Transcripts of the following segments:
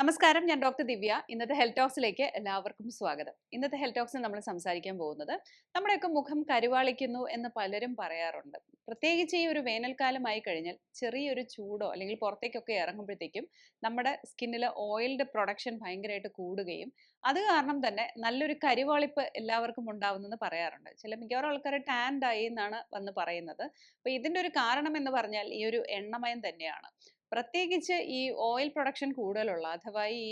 നമസ്കാരം ഞാൻ ഡോക്ടർ ദിവ്യ. ഇന്നത്തെ ഹെൽത്ത് ടോക്സിലേക്ക് എല്ലാവർക്കും സ്വാഗതം. ഇന്നത്തെ ഹെൽത്ത് ടോക്സിൽ നമ്മൾ സംസാരിക്കാൻ പോകുന്നത് നമ്മുടെയൊക്കെ മുഖം കരുവാളിക്കുന്നു എന്ന് പലരും പറയാറുണ്ട്. പ്രത്യേകിച്ച് ഈ ഒരു വേനൽക്കാലമായി കഴിഞ്ഞാൽ ചെറിയൊരു ചൂടോ അല്ലെങ്കിൽ പുറത്തേക്കൊക്കെ ഇറങ്ങുമ്പോഴത്തേക്കും നമ്മുടെ സ്കിന്നിൽ ഓയിൽഡ് പ്രൊഡക്ഷൻ ഭയങ്കരമായിട്ട് കൂടുകയും അത് കാരണം തന്നെ നല്ലൊരു കരിവാളിപ്പ് എല്ലാവർക്കും ഉണ്ടാവുന്നെന്ന് പറയാറുണ്ട്. ചില മിക്കവാറും ആൾക്കാർ ടാൻഡായി എന്നാണ് വന്ന് പറയുന്നത്. അപ്പോൾ ഇതിന്റെ ഒരു കാരണം എന്ന് പറഞ്ഞാൽ ഈ ഒരു എണ്ണമയം തന്നെയാണ്. പ്രത്യേകിച്ച് ഈ ഓയിൽ പ്രൊഡക്ഷൻ കൂടുതലുള്ള അഥവാ ഈ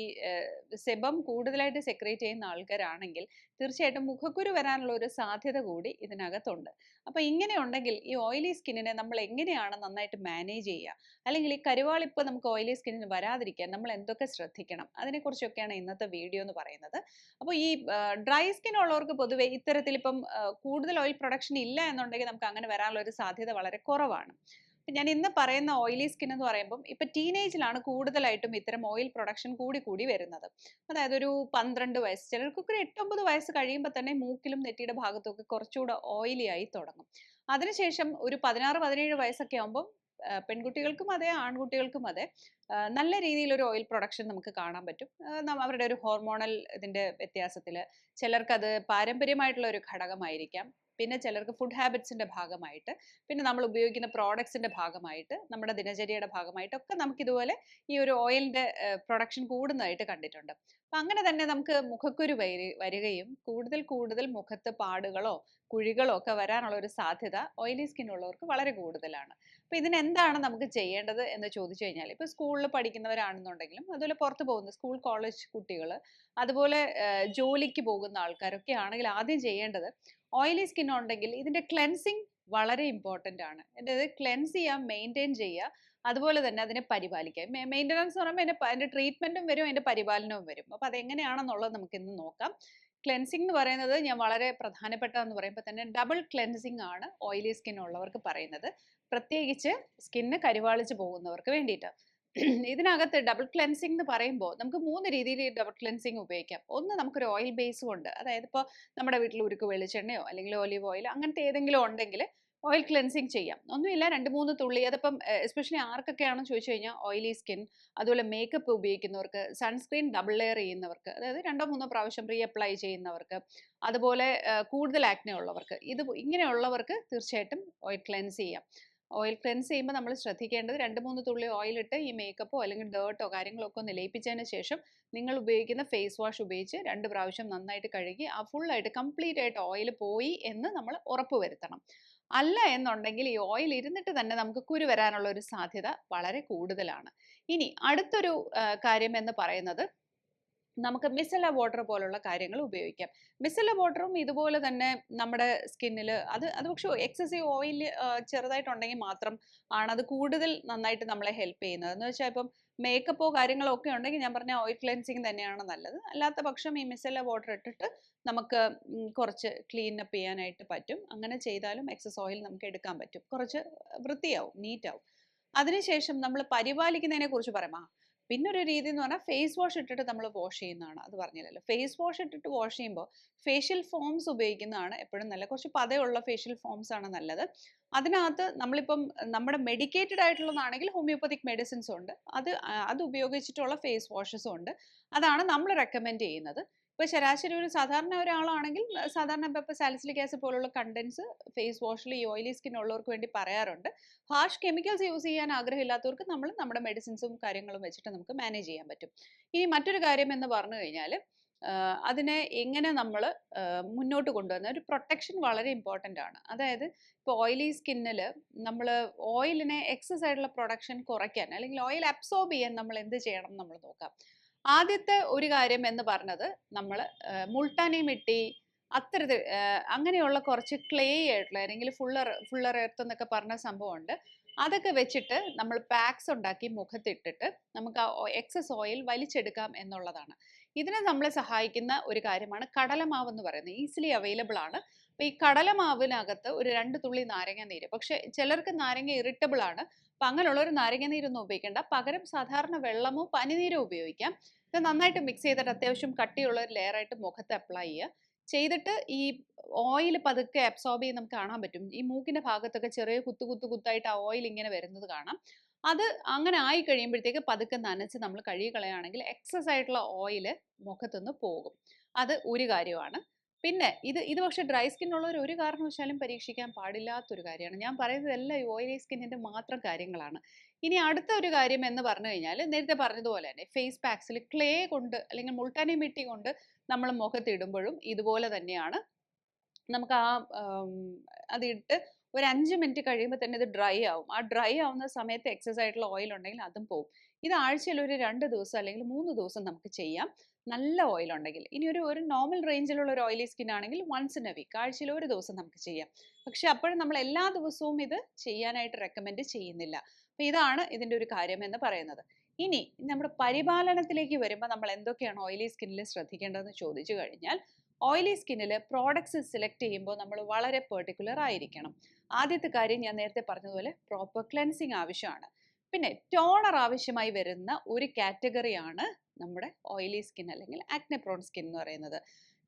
സെബം കൂടുതലായിട്ട് സെക്രേറ്റ് ചെയ്യുന്ന ആൾക്കാരാണെങ്കിൽ തീർച്ചയായിട്ടും മുഖക്കുരു വരാനുള്ള ഒരു സാധ്യത കൂടി ഇതിനകത്തുണ്ട്. അപ്പോൾ ഇങ്ങനെ ഉണ്ടെങ്കിൽ ഈ ഓയിലി സ്കിന്നിനെ നമ്മൾ എങ്ങനെയാണ് നന്നായിട്ട് മാനേജ് ചെയ്യുക? അല്ലെങ്കിൽ ഈ കരുവാളിപ്പ് നമുക്ക് ഓയിലി സ്കിന്നിന് വരാതിരിക്കാൻ നമ്മൾ എന്തൊക്കെ ശ്രദ്ധിക്കണം? അതിനെക്കുറിച്ചൊക്കെയാണ് ഇന്നത്തെ വീഡിയോ എന്ന് പറയുന്നത്. അപ്പോൾ ഈ ഡ്രൈ സ്കിൻ ഉള്ളവർക്ക് പൊതുവെ ഇത്തരത്തിൽ ഇപ്പം കൂടുതൽ ഓയിൽ പ്രൊഡക്ഷൻ ഇല്ല എന്നുണ്ടെങ്കിൽ നമുക്ക് അങ്ങനെ വരാനുള്ള ഒരു സാധ്യത വളരെ കുറവാണ്. ഞാൻ ഇന്ന് പറയുന്ന ഓയിലി സ്കിൻ എന്ന് പറയുമ്പം ഇപ്പൊ ടീനേജിലാണ് കൂടുതലായിട്ടും ഇത്തരം ഓയിൽ പ്രൊഡക്ഷൻ കൂടി കൂടി വരുന്നത്. അതായത് ഒരു പന്ത്രണ്ട് വയസ്സ് ചിലർക്കൊക്കെ ഒരു എട്ടൊമ്പത് വയസ്സ് കഴിയുമ്പോൾ തന്നെ മൂക്കിലും നെറ്റിയുടെ ഭാഗത്തൊക്കെ കുറച്ചുകൂടെ ഓയിലി ആയി തുടങ്ങും. അതിനുശേഷം ഒരു പതിനാറ് പതിനേഴ് വയസ്സൊക്കെ ആകുമ്പം പെൺകുട്ടികൾക്കും അതെ ആൺകുട്ടികൾക്കും അതെ നല്ല രീതിയിൽ ഒരു ഓയിൽ പ്രൊഡക്ഷൻ നമുക്ക് കാണാൻ പറ്റും. അവരുടെ ഒരു ഹോർമോണൽ ഇതിന്റെ വ്യത്യാസത്തിൽ ചിലർക്കത് പാരമ്പര്യമായിട്ടുള്ള ഒരു ഘടകമായിരിക്കാം. പിന്നെ ചിലർക്ക് ഫുഡ് ഹാബിറ്റ്സിന്റെ ഭാഗമായിട്ട് പിന്നെ നമ്മൾ ഉപയോഗിക്കുന്ന പ്രോഡക്ട്സിന്റെ ഭാഗമായിട്ട് നമ്മുടെ ദിനചര്യയുടെ ഭാഗമായിട്ടൊക്കെ നമുക്കിതുപോലെ ഈ ഒരു ഓയിലിന്റെ പ്രൊഡക്ഷൻ കൂടുന്നതായിട്ട് കണ്ടിട്ടുണ്ട്. അപ്പം അങ്ങനെ തന്നെ നമുക്ക് മുഖക്കുരു വരി വരികയും കൂടുതൽ കൂടുതൽ മുഖത്ത് പാടുകളോ കുഴികളോ ഒക്കെ വരാനുള്ള ഒരു സാധ്യത ഓയിലി സ്കിൻ ഉള്ളവർക്ക് വളരെ കൂടുതലാണ്. അപ്പോൾ ഇതിനെന്താണ് നമുക്ക് ചെയ്യേണ്ടത് എന്ന് ചോദിച്ചു കഴിഞ്ഞാൽ ഇപ്പോൾ സ്കൂളിൽ പഠിക്കുന്നവരാണെന്നുണ്ടെങ്കിലും അതുപോലെ പുറത്ത് പോകുന്ന സ്കൂൾ കോളേജ് കുട്ടികൾ അതുപോലെ ജോലിക്ക് പോകുന്ന ആൾക്കാരൊക്കെ ആണെങ്കിൽ ആദ്യം ചെയ്യേണ്ടത് ഓയിലി സ്കിൻ ഉണ്ടെങ്കിൽ ഇതിന്റെ ക്ലെൻസിങ് വളരെ ഇമ്പോർട്ടന്റ് ആണ്. അതായത് ക്ലെൻസ് ചെയ്യുക മെയിന്റെയിൻ ചെയ്യുക അതുപോലെ തന്നെ അതിനെ പരിപാലിക്കുക. മെയിന്റനൻസ് എന്ന് പറയുമ്പോൾ അതിന്റെ അതിന്റെ ട്രീറ്റ്മെന്റും വരും അതിന്റെ പരിപാലനവും വരും. അപ്പോൾ അതെങ്ങനെയാണെന്നുള്ളത് നമുക്ക് ഇന്ന് നോക്കാം. ക്ലെൻസിങ് എന്ന് പറയുന്നത് ഞാൻ വളരെ പ്രധാനപ്പെട്ടതെന്ന് പറയുമ്പോൾ തന്നെ ഡബിൾ ക്ലെൻസിങ് ആണ് ഓയിലി സ്കിൻ ഉള്ളവർക്ക് പറയുന്നത്. പ്രത്യേകിച്ച് സ്കിന്ന് കരുവാളിച്ച് പോകുന്നവർക്ക് വേണ്ടിയിട്ട്. ഇതിനകത്ത് ഡബിൾ ക്ലെൻസിങ് എന്ന് പറയുമ്പോൾ നമുക്ക് മൂന്ന് രീതിയിൽ ഡബിൾ ക്ലെൻസിങ് ഉപയോഗിക്കാം. ഒന്ന് നമുക്കൊരു ഓയിൽ ബേസ് കൊണ്ട് അതായത് ഇപ്പോൾ നമ്മുടെ വീട്ടിൽ ഉരുക്ക് വെളിച്ചെണ്ണയോ അല്ലെങ്കിൽ ഒലിവ് ഓയിൽ അങ്ങനത്തെ ഏതെങ്കിലും ഉണ്ടെങ്കിൽ ഓയിൽ ക്ലെൻസിങ് ചെയ്യാം. ഒന്നുമില്ല രണ്ട് മൂന്ന് തുള്ളി അതിപ്പം എസ്പെഷ്യലി ആർക്കൊക്കെയാണെന്ന് ചോദിച്ചു കഴിഞ്ഞാൽ ഓയിലി സ്കിൻ അതുപോലെ മേക്കപ്പ് ഉപയോഗിക്കുന്നവർക്ക് സൺസ്ക്രീൻ ഡബിൾ ലെയർ ചെയ്യുന്നവർക്ക് അതായത് രണ്ടോ മൂന്നോ പ്രാവശ്യം റീ അപ്ലൈ ചെയ്യുന്നവർക്ക് അതുപോലെ കൂടുതൽ ആക്നെ ഉള്ളവർക്ക് ഇത് ഇങ്ങനെയുള്ളവർക്ക് തീർച്ചയായിട്ടും ഓയിൽ ക്ലെൻസ് ചെയ്യാം. ഓയിൽ ക്ലെൻസ് ചെയ്യുമ്പോൾ നമ്മൾ ശ്രദ്ധിക്കേണ്ടത് രണ്ട് മൂന്ന് തുള്ളി ഓയിലിട്ട് ഈ മേക്കപ്പോ അല്ലെങ്കിൽ ഡേർട്ടോ കാര്യങ്ങളൊക്കെ ഒന്ന് ലയിപ്പിച്ചതിന് ശേഷം നിങ്ങൾ ഉപയോഗിക്കുന്ന ഫേസ് വാഷ് ഉപയോഗിച്ച് രണ്ട് പ്രാവശ്യം നന്നായിട്ട് കഴുകി ആ ഫുള്ളായിട്ട് കംപ്ലീറ്റ് ആയിട്ട് ഓയിൽ പോയി എന്ന് നമ്മൾ ഉറപ്പ് വരുത്തണം. അല്ല എന്നുണ്ടെങ്കിൽ ഈ ഓയിൽ ഇരുന്നിട്ട് തന്നെ നമുക്ക് കുരു വരാനുള്ള ഒരു സാധ്യത വളരെ കൂടുതലാണ്. ഇനി അടുത്തൊരു കാര്യം എന്ന് പറയുന്നത് നമുക്ക് മിസല വാട്ടർ പോലുള്ള കാര്യങ്ങൾ ഉപയോഗിക്കാം. മിസല വാട്ടറും ഇതുപോലെ തന്നെ നമ്മുടെ സ്കിന്നിൽ അത് അത് പക്ഷേ എക്സസീവ് ഓയിൽ ചെറുതായിട്ടുണ്ടെങ്കിൽ മാത്രം ആണ് അത് കൂടുതൽ നന്നായിട്ട് നമ്മളെ ഹെൽപ്പ് ചെയ്യുന്നത്. എന്ന് വെച്ചാൽ ഇപ്പം മേക്കപ്പോ കാര്യങ്ങളോ ഒക്കെ ഉണ്ടെങ്കിൽ ഞാൻ പറഞ്ഞ ഓയിൽ ക്ലെൻസിങ് തന്നെയാണ് നല്ലത്. അല്ലാത്ത പക്ഷം ഈ മിസല വാട്ടർ ഇട്ടിട്ട് നമുക്ക് കുറച്ച് ക്ലീൻ അപ്പ് ചെയ്യാനായിട്ട് പറ്റും. അങ്ങനെ ചെയ്താലും എക്സസ് ഓയിൽ നമുക്ക് എടുക്കാൻ പറ്റും. കുറച്ച് വൃത്തിയാവും നീറ്റാവും അതിനുശേഷം നമ്മൾ പരിപാലിക്കുന്നതിനെ കുറിച്ച് പറയാം പിന്നെ ഒരു രീതി എന്ന് പറഞ്ഞാൽ ഫേസ് വാഷ് ഇട്ടിട്ട് നമ്മൾ വാഷ് ചെയ്യുന്നതാണ് അത് പറഞ്ഞില്ലല്ലോ. ഫേസ് വാഷ് ഇട്ടിട്ട് വാഷ് ചെയ്യുമ്പോൾ ഫേഷ്യൽ ഫോംസ് ഉപയോഗിക്കുന്നതാണ് എപ്പോഴും നല്ല കുറച്ച് പതയുള്ള ഫേഷ്യൽ ഫോംസ് ആണ് നല്ലത്. അതിനകത്ത് നമ്മളിപ്പം നമ്മുടെ മെഡിക്കേറ്റഡ് ആയിട്ടുള്ളതാണെങ്കിൽ ഹോമിയോപ്പതിക് മെഡിസിൻസ് ഉണ്ട്. അത് അത് ഉപയോഗിച്ചിട്ടുള്ള ഫേസ് വാഷസും ഉണ്ട്. അതാണ് നമ്മൾ റെക്കമെൻഡ് ചെയ്യുന്നത്. ഇപ്പോൾ ശരാശരി ഒരു സാധാരണ ഒരാളാണെങ്കിൽ സാധാരണ ഇപ്പോൾ സാലിസിലിക് ആസിഡ് പോലുള്ള കണ്ടൻസ് ഫേസ് വാഷിൽ ഈ ഓയിലി സ്കിൻ ഉള്ളവർക്ക് വേണ്ടി പറയാറുണ്ട്. ഹാർഷ് കെമിക്കൽസ് യൂസ് ചെയ്യാൻ ആഗ്രഹമില്ലാത്തവർക്ക് നമ്മൾ നമ്മുടെ മെഡിസിൻസും കാര്യങ്ങളും വെച്ചിട്ട് നമുക്ക് മാനേജ് ചെയ്യാൻ പറ്റും. ഇനി മറ്റൊരു കാര്യം എന്ന് പറഞ്ഞു കഴിഞ്ഞാൽ അതിനെ എങ്ങനെ നമ്മൾ മുന്നോട്ട് കൊണ്ടുവന്ന ഒരു പ്രൊട്ടക്ഷൻ വളരെ ഇമ്പോർട്ടന്റ് ആണ്. അതായത് ഇപ്പോൾ ഓയിലി സ്കിന്നിൽ നമ്മൾ ഓയിലിനെ എക്സസ് ആയിട്ടുള്ള പ്രൊഡക്ഷൻ കുറയ്ക്കാൻ അല്ലെങ്കിൽ ഓയിൽ അബ്സോർബ് ചെയ്യാൻ നമ്മൾ എന്ത് ചെയ്യണം നമ്മൾ നോക്കാം. ആദ്യത്തെ ഒരു കാര്യം എന്ന് പറഞ്ഞത് നമ്മൾ മുൾട്ടാനി മിട്ടി അത്തരത്തിൽ അങ്ങനെയുള്ള കുറച്ച് ക്ലേ ആയിട്ടുള്ള അല്ലെങ്കിൽ ഫുള്ളർ ഫുള്ളർ എർത്ത് എന്നൊക്കെ പറഞ്ഞ സംഭവമുണ്ട്. അതൊക്കെ വെച്ചിട്ട് നമ്മൾ പാക്സ് ഉണ്ടാക്കി മുഖത്തിട്ടിട്ട് നമുക്ക് ആ എക്സസ് ഓയിൽ വലിച്ചെടുക്കാം എന്നുള്ളതാണ്. ഇതിനെ നമ്മളെ സഹായിക്കുന്ന ഒരു കാര്യമാണ് കടലമാവ് എന്ന് പറയുന്നത്. ഈസിലി അവൈലബിൾ ആണ്. അപ്പോൾ ഈ കടലമാവിനകത്ത് ഒരു രണ്ട് തുള്ളി നാരങ്ങ നീര്. പക്ഷേ ചിലർക്ക് നാരങ്ങ ഇറിറ്റബിൾ ആണ്. അപ്പം ഒരു നാരങ്ങ നീരൊന്നും ഉപയോഗിക്കേണ്ട. പകരം സാധാരണ വെള്ളമോ പനിനീരോ ഉപയോഗിക്കാം. ഇത് നന്നായിട്ട് മിക്സ് ചെയ്തിട്ട് അത്യാവശ്യം കട്ടിയുള്ള ഒരു ലെയറായിട്ട് മുഖത്ത് അപ്ലൈ ചെയ്യുക ചെയ്തിട്ട് ഈ ഓയിൽ പതുക്കെ അബ്സോർബ് ചെയ്ത് നമുക്ക് കാണാൻ പറ്റും. ഈ മൂക്കിന്റെ ഭാഗത്തൊക്കെ ചെറിയ കുത്തു കുത്തു കുത്തായിട്ട് ആ ഓയിൽ ഇങ്ങനെ വരുന്നത് കാണാം. അത് അങ്ങനെ ആയി കഴിയുമ്പോഴത്തേക്ക് പതുക്കെ നനച്ച് നമ്മൾ കഴുകി കളയുകയാണെങ്കിൽ എക്സസ് ആയിട്ടുള്ള ഓയിൽ മുഖത്തുനിന്ന് പോകും. അത് ഒരു കാര്യമാണ്. പിന്നെ ഇത് ഇത് പക്ഷേ ഡ്രൈ സ്കിൻ ഉള്ളവർ ഒരു കാരണവശാലും പരീക്ഷിക്കാൻ പാടില്ലാത്തൊരു കാര്യമാണ്. ഞാൻ പറയുന്നത് എല്ലാം ഈ ഓയിലി സ്കിന്നിന്റെ മാത്രം കാര്യങ്ങളാണ്. ഇനി അടുത്ത ഒരു കാര്യം എന്ന് പറഞ്ഞു കഴിഞ്ഞാൽ നേരത്തെ പറഞ്ഞതുപോലെ തന്നെ ഫേസ് പാക്സിൽ ക്ലേ കൊണ്ട് അല്ലെങ്കിൽ മുൾട്ടാനി മിട്ടി കൊണ്ട് നമ്മൾ മുഖത്തിടുമ്പോഴും ഇതുപോലെ തന്നെയാണ്. നമുക്ക് ആ അതിട്ട് ഒരു അഞ്ച് മിനിറ്റ് കഴിയുമ്പോൾ തന്നെ ഇത് ഡ്രൈ ആവും. ആ ഡ്രൈ ആവുന്ന സമയത്ത് എക്സസ് ആയിട്ടുള്ള ഓയിൽ ഉണ്ടെങ്കിൽ അതും പോവും. ഇത് ആഴ്ചയിൽ ഒരു രണ്ട് ദിവസം അല്ലെങ്കിൽ മൂന്ന് ദിവസം നമുക്ക് ചെയ്യാം. നല്ല ഓയിൽ ഉണ്ടെങ്കിൽ. ഇനി ഒരു ഒരു നോർമൽ റേഞ്ചിലുള്ള ഒരു ഓയിലി സ്കിൻ ആണെങ്കിൽ വൺസ് ഇൻ എ വീക്ക് ആഴ്ചയിൽ ഒരു ദിവസം നമുക്ക് ചെയ്യാം. പക്ഷെ അപ്പോഴും നമ്മൾ എല്ലാ ദിവസവും ഇത് ചെയ്യാനായിട്ട് റെക്കമെൻഡ് ചെയ്യുന്നില്ല. അപ്പോൾ ഇതാണ് ഇതിന്റെ ഒരു കാര്യം എന്ന് പറയുന്നത്. ഇനി നമ്മുടെ പരിപാലനത്തിലേക്ക് വരുമ്പോൾ നമ്മൾ എന്തൊക്കെയാണ് ഓയിലി സ്കിന്നിൽ ശ്രദ്ധിക്കേണ്ടതെന്ന് ചോദിച്ചു കഴിഞ്ഞാൽ ഓയിലി സ്കിന്നിൽ പ്രോഡക്ട്സ് സെലക്ട് ചെയ്യുമ്പോൾ നമ്മൾ വളരെ പെർട്ടിക്കുലർ ആയിരിക്കണം. ആദ്യത്തെ കാര്യം ഞാൻ നേരത്തെ പറഞ്ഞതുപോലെ പ്രോപ്പർ ക്ലെൻസിങ് ആവശ്യമാണ്. പിന്നെ ടോണർ ആവശ്യമായി വരുന്ന ഒരു കാറ്റഗറിയാണ് നമ്മുടെ ഓയിലി സ്കിൻ അല്ലെങ്കിൽ ആക്നെപ്രോൺ സ്കിൻ എന്ന് പറയുന്നത്.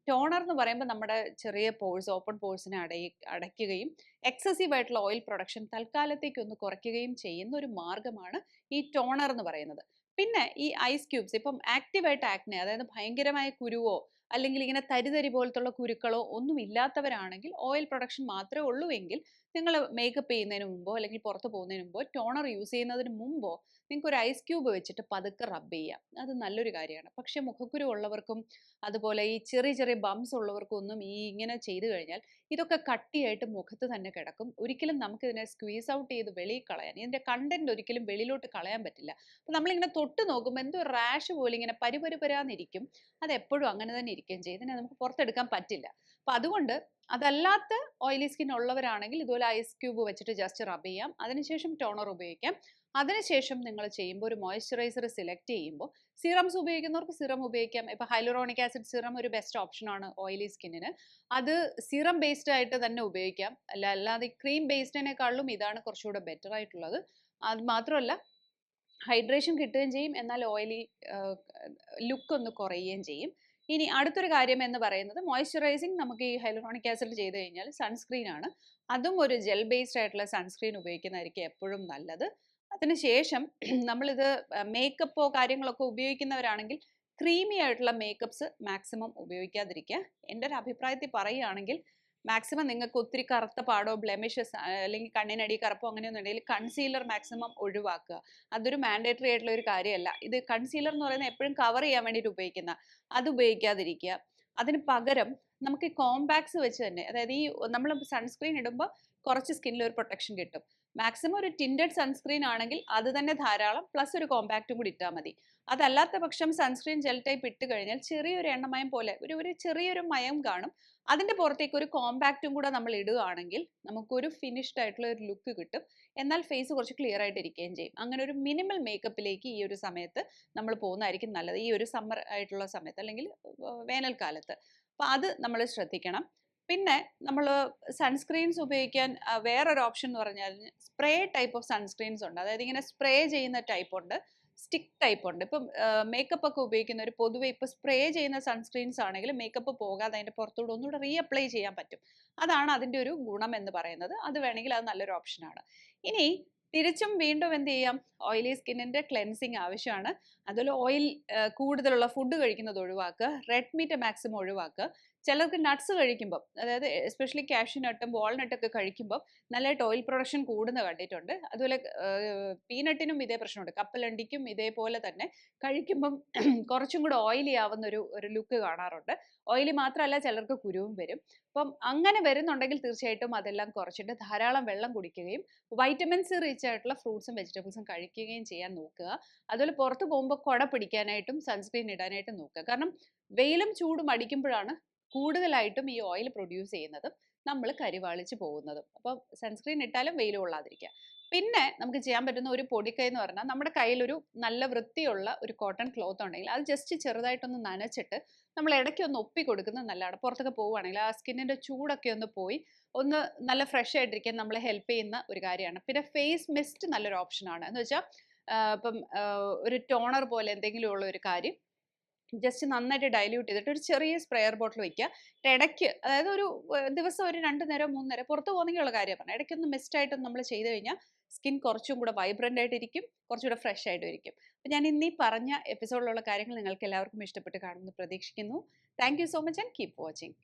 ടോണർ എന്ന് പറയുമ്പോൾ നമ്മുടെ ചെറിയ പോഴ്സ് ഓപ്പൺ പോഴ്സിനെ അടയി അടയ്ക്കുകയും എക്സസീവ് ആയിട്ടുള്ള ഓയിൽ പ്രൊഡക്ഷൻ തൽക്കാലത്തേക്ക് ഒന്ന് കുറയ്ക്കുകയും ചെയ്യുന്ന ഒരു മാർഗമാണ് ഈ ടോണർ എന്ന് പറയുന്നത്. പിന്നെ ഈ ഐസ് ക്യൂബ്സ് ഇപ്പം ആക്റ്റീവായിട്ട് ആക്നെ അതായത് ഭയങ്കരമായ കുരുവോ അല്ലെങ്കിൽ ഇങ്ങനെ തരിതരി പോലത്തുള്ള കുരുക്കളോ ഒന്നും ഇല്ലാത്തവരാണെങ്കിൽ ഓയിൽ പ്രൊഡക്ഷൻ മാത്രമേ ഉള്ളൂ എങ്കിൽ നിങ്ങൾ മേക്കപ്പ് ചെയ്യുന്നതിന് മുമ്പോ അല്ലെങ്കിൽ പുറത്ത് പോകുന്നതിന് മുമ്പോ ടോണർ യൂസ് ചെയ്യുന്നതിന് മുമ്പോ നിങ്ങൾക്ക് ഒരു ഐസ് ക്യൂബ് വെച്ചിട്ട് പതുക്കെ റബ്ബ് ചെയ്യാം. അത് നല്ലൊരു കാര്യമാണ്. പക്ഷെ മുഖക്കുരു ഉള്ളവർക്കും അതുപോലെ ഈ ചെറിയ ചെറിയ ബംസ് ഉള്ളവർക്കും ഒന്നും ഈ ഇങ്ങനെ ചെയ്തു കഴിഞ്ഞാൽ ഇതൊക്കെ കട്ടിയായിട്ട് മുഖത്ത് തന്നെ കിടക്കും. ഒരിക്കലും നമുക്ക് ഇതിനെ സ്ക്വീസ് ഔട്ട് ചെയ്ത് വെളിയിൽ കളയാൻ ഇതിന്റെ കണ്ടന്റ് ഒരിക്കലും വെളിയിലോട്ട് കളയാൻ പറ്റില്ല. അപ്പോൾ നമ്മളിങ്ങനെ തൊട്ട് നോക്കുമ്പോൾ എന്തോ റാഷ് പോലെ ഇങ്ങനെ പരിപരിപരാന്നിരിക്കും. അത് എപ്പോഴും അങ്ങനെ തന്നെ ഇരിക്കുകയും ചെയ്യും. ഇതിനെ നമുക്ക് പുറത്തെടുക്കാൻ പറ്റില്ല. അപ്പോൾ അതുകൊണ്ട് അതല്ലാത്ത ഓയിലി സ്കിൻ ഉള്ളവരാണെങ്കിൽ ഇതുപോലെ ഐസ് ക്യൂബ് വെച്ചിട്ട് ജസ്റ്റ് റബ് ചെയ്യാം. അതിനുശേഷം ടോണർ ഉപയോഗിക്കാം. അതിനുശേഷം നിങ്ങൾ ചെയ്യുമ്പോൾ ഒരു മോയ്സ്ചറൈസർ സെലക്ട് ചെയ്യുമ്പോൾ സിറംസ് ഉപയോഗിക്കുന്നവർക്ക് സിറം ഉപയോഗിക്കാം. ഇപ്പോൾ ഹൈലറോണിക് ആസിഡ് സിറം ഒരു ബെസ്റ്റ് ഓപ്ഷനാണ് ഓയിലി സ്കിന്നിന് അത് സിറം ബേസ്ഡ് ആയിട്ട് തന്നെ ഉപയോഗിക്കാം. അല്ല അല്ലാതെ ക്രീം ബേസ്ഡിനേക്കാളും ഇതാണ് കുറച്ചുകൂടെ ബെറ്റർ ആയിട്ടുള്ളത്. അത് മാത്രമല്ല ഹൈഡ്രേഷൻ കിട്ടുകയും ചെയ്യും. എന്നാൽ ഓയിലി ലുക്ക് ഒന്ന് കുറയുകയും ചെയ്യും. ഇനി അടുത്തൊരു കാര്യം എന്ന് പറയുന്നത് മോയ്സ്ചറൈസിങ് നമുക്ക് ഈ ഹൈലറോണിക് ആസിഡ് ചെയ്ത് കഴിഞ്ഞാൽ സൺസ്ക്രീൻ ആണ്. അതും ഒരു ജെൽ ബേസ്ഡ് ആയിട്ടുള്ള സൺസ്ക്രീൻ ഉപയോഗിക്കുന്നതായിരിക്കും എപ്പോഴും നല്ലത്. അതിനുശേഷം നമ്മളിത് മേക്കപ്പോ കാര്യങ്ങളൊക്കെ ഉപയോഗിക്കുന്നവരാണെങ്കിൽ ക്രീമി ആയിട്ടുള്ള മേക്കപ്സ് മാക്സിമം ഉപയോഗിക്കാതിരിക്കുക. എന്റെ ഒരു അഭിപ്രായത്തിൽ പറയുകയാണെങ്കിൽ മാക്സിമം നിങ്ങൾക്ക് ഒത്തിരി കറുത്ത പാടോ ബ്ലെമിഷസ് അല്ലെങ്കിൽ കണ്ണിനടി കറുപ്പോ അങ്ങനെയൊന്നും ഉണ്ടെങ്കിൽ കൺസീലർ മാക്സിമം ഒഴിവാക്കുക. അതൊരു മാൻഡേറ്ററി ആയിട്ടുള്ള ഒരു കാര്യമല്ല. ഇത് കൺസീലർ എന്ന് പറയുന്നത് എപ്പോഴും കവർ ചെയ്യാൻ വേണ്ടിയിട്ട് ഉപയോഗിക്കുന്ന അത് ഉപയോഗിക്കാതിരിക്കുക. അതിന് പകരം നമുക്ക് ഈ കോംപാക്സ് വെച്ച് തന്നെ അതായത് ഈ നമ്മൾ സൺസ്ക്രീൻ ഇടുമ്പോൾ കുറച്ച് സ്കിന്നിൽ ഒരു പ്രൊട്ടക്ഷൻ കിട്ടും. മാക്സിമം ഒരു ടിൻഡഡ് സൺസ്ക്രീൻ ആണെങ്കിൽ അത് തന്നെ ധാരാളം പ്ലസ് ഒരു കോമ്പാക്റ്റും കൂടി ഇട്ടാൽ മതി. അതല്ലാത്ത പക്ഷം സൺസ്ക്രീൻ ജെൽ ടൈപ്പ് ഇട്ട് കഴിഞ്ഞാൽ ചെറിയൊരു എണ്ണമയം പോലെ ഒരു ഒരു ചെറിയൊരു മയം കാണും. അതിന്റെ പുറത്തേക്ക് ഒരു കോമ്പാക്റ്റും കൂടെ നമ്മൾ ഇടുകയാണെങ്കിൽ നമുക്കൊരു ഫിനിഷ്ഡ് ആയിട്ടുള്ള ഒരു ലുക്ക് കിട്ടും. എന്നാൽ ഫേസ് കുറച്ച് ക്ലിയർ ആയിട്ട് ഇരിക്കുകയും ചെയ്യും. അങ്ങനെ ഒരു മിനിമൽ മേക്കപ്പിലേക്ക് ഈ ഒരു സമയത്ത് നമ്മൾ പോകുന്നതായിരിക്കും നല്ലത്. ഈ ഒരു സമ്മർ ആയിട്ടുള്ള സമയത്ത് അല്ലെങ്കിൽ വേനൽക്കാലത്ത്. അപ്പോൾ അത് നമ്മൾ ശ്രദ്ധിക്കണം. പിന്നെ നമ്മൾ സൺസ്ക്രീൻസ് ഉപയോഗിക്കാൻ വേറൊരു ഓപ്ഷൻ എന്ന് പറഞ്ഞാൽ സ്പ്രേ ടൈപ്പ് ഓഫ് സൺസ്ക്രീൻസ് ഉണ്ട്. അതായത് ഇങ്ങനെ സ്പ്രേ ചെയ്യുന്ന ടൈപ്പ് ഉണ്ട് സ്റ്റിക്ക് ടൈപ്പ് ഉണ്ട്. ഇപ്പം മേക്കപ്പ് ഒക്കെ ഉപയോഗിക്കുന്ന ഒരു പൊതുവെ ഇപ്പോൾ സ്പ്രേ ചെയ്യുന്ന സൺസ്ക്രീൻസ് ആണെങ്കിൽ മേക്കപ്പ് പോകാതെ അതിന്റെ പുറത്തൂടെ ഒന്നുകൂടെ റീഅപ്ലൈ ചെയ്യാൻ പറ്റും. അതാണ് അതിന്റെ ഒരു ഗുണം എന്ന് പറയുന്നത്. അത് വേണമെങ്കിൽ അത് നല്ലൊരു ഓപ്ഷനാണ് ഇനി തിരിച്ചും വീണ്ടും എന്ത് ചെയ്യാം? ഓയിലി സ്കിന്നിന്റെ ക്ലെൻസിങ് ആവശ്യമാണ്. അതുപോലെ ഓയിൽ കൂടുതലുള്ള ഫുഡ് കഴിക്കുന്നത് ഒഴിവാക്കുക. റെഡ് മീറ്റ് മാക്സിമം ഒഴിവാക്കുക. ചിലർക്ക് നട്ട്സ് കഴിക്കുമ്പോൾ അതായത് എസ്പെഷ്യലി കാഷ്യൂ നട്ടും വാൾനട്ടൊക്കെ കഴിക്കുമ്പോൾ നല്ലതായിട്ട് ഓയിൽ പ്രൊഡക്ഷൻ കൂടുന്ന കണ്ടിട്ടുണ്ട്. അതുപോലെ പീനട്ടിനും ഇതേ പ്രശ്നമുണ്ട്. കപ്പലണ്ടിക്കും ഇതേപോലെ തന്നെ കഴിക്കുമ്പം കുറച്ചും കൂടെ ഓയിലി ആവുന്ന ഒരു ഒരു ലുക്ക് കാണാറുണ്ട്. ഓയിലി മാത്രമല്ല ചിലർക്ക് കുരുവും വരും. അപ്പം അങ്ങനെ വരുന്നുണ്ടെങ്കിൽ തീർച്ചയായിട്ടും അതെല്ലാം കുറച്ചിട്ട് ധാരാളം വെള്ളം കുടിക്കുകയും വൈറ്റമിൻസ് റിച്ച് ആയിട്ടുള്ള ഫ്രൂട്ട്സും വെജിറ്റബിൾസും കഴിക്കുകയും ചെയ്യാൻ നോക്കുക. അതുപോലെ പുറത്ത് പോകുമ്പോൾ കുട പിടിക്കാനായിട്ടും സൺസ്ക്രീൻ ഇടാനായിട്ടും നോക്കുക. കാരണം വെയിലും ചൂടും അടിക്കുമ്പോഴാണ് കൂടുതലായിട്ടും ഈ ഓയിൽ പ്രൊഡ്യൂസ് ചെയ്യുന്നതും നമ്മൾ കരിവാളിച്ച് പോകുന്നതും. അപ്പോൾ സൺസ്ക്രീൻ ഇട്ടാലും വെയിൽ കൊള്ളാതിരിക്കുക. പിന്നെ നമുക്ക് ചെയ്യാൻ പറ്റുന്ന ഒരു പൊടിക്കൈ എന്ന് പറഞ്ഞാൽ നമ്മുടെ കയ്യിലൊരു നല്ല വൃത്തിയുള്ള ഒരു കോട്ടൺ ക്ലോത്ത് ഉണ്ടെങ്കിൽ അത് ജസ്റ്റ് ചെറുതായിട്ടൊന്ന് നനച്ചിട്ട് നമ്മൾ ഇടയ്ക്ക് ഒന്ന് ഒപ്പി കൊടുക്കുന്നത് നല്ലതാണ്. പുറത്തൊക്കെ പോവുകയാണെങ്കിൽ ആ സ്കിന്നിന്റെ ചൂടൊക്കെ ഒന്ന് പോയി ഒന്ന് നല്ല ഫ്രഷ് ആയിട്ടിരിക്കാൻ നമ്മളെ ഹെൽപ്പ് ചെയ്യുന്ന ഒരു കാര്യമാണ്. പിന്നെ ഫേസ് മിസ്റ്റ് നല്ലൊരു ഓപ്ഷനാണ് എന്ന് വെച്ചാൽ ഇപ്പം ഒരു ടോണർ പോലെ എന്തെങ്കിലും ഉള്ള ഒരു കാര്യം ജസ്റ്റ് നന്നായിട്ട് ഡൈല്യൂട്ട് ചെയ്തിട്ട് ഒരു ചെറിയ സ്പ്രെയർ ബോട്ടിൽ വെക്കുക. ഇടയ്ക്ക് അതായത് ഒരു ദിവസം ഒരു രണ്ട് നേരം മൂന്ന് നേരം പുറത്ത് പോകുന്നെങ്കിലുള്ള കാര്യം പറഞ്ഞു ഇടയ്ക്കൊന്ന് മിസ്റ്റ് ആയിട്ട് നമ്മൾ ചെയ്ത് കഴിഞ്ഞാൽ സ്കിൻ കുറച്ചും കൂടെ വൈബ്രന്റ് ആയിട്ടിരിക്കും കുറച്ചുകൂടെ ഫ്രഷ് ആയിട്ടും ഇരിക്കും അപ്പോൾ ഞാൻ ഇന്നീ പറഞ്ഞ എപ്പിസോഡിലുള്ള കാര്യങ്ങൾ നിങ്ങൾക്ക് എല്ലാവർക്കും ഇഷ്ടപ്പെട്ട് കാണുമെന്ന് പ്രതീക്ഷിക്കുന്നു. Thank so much and keep watching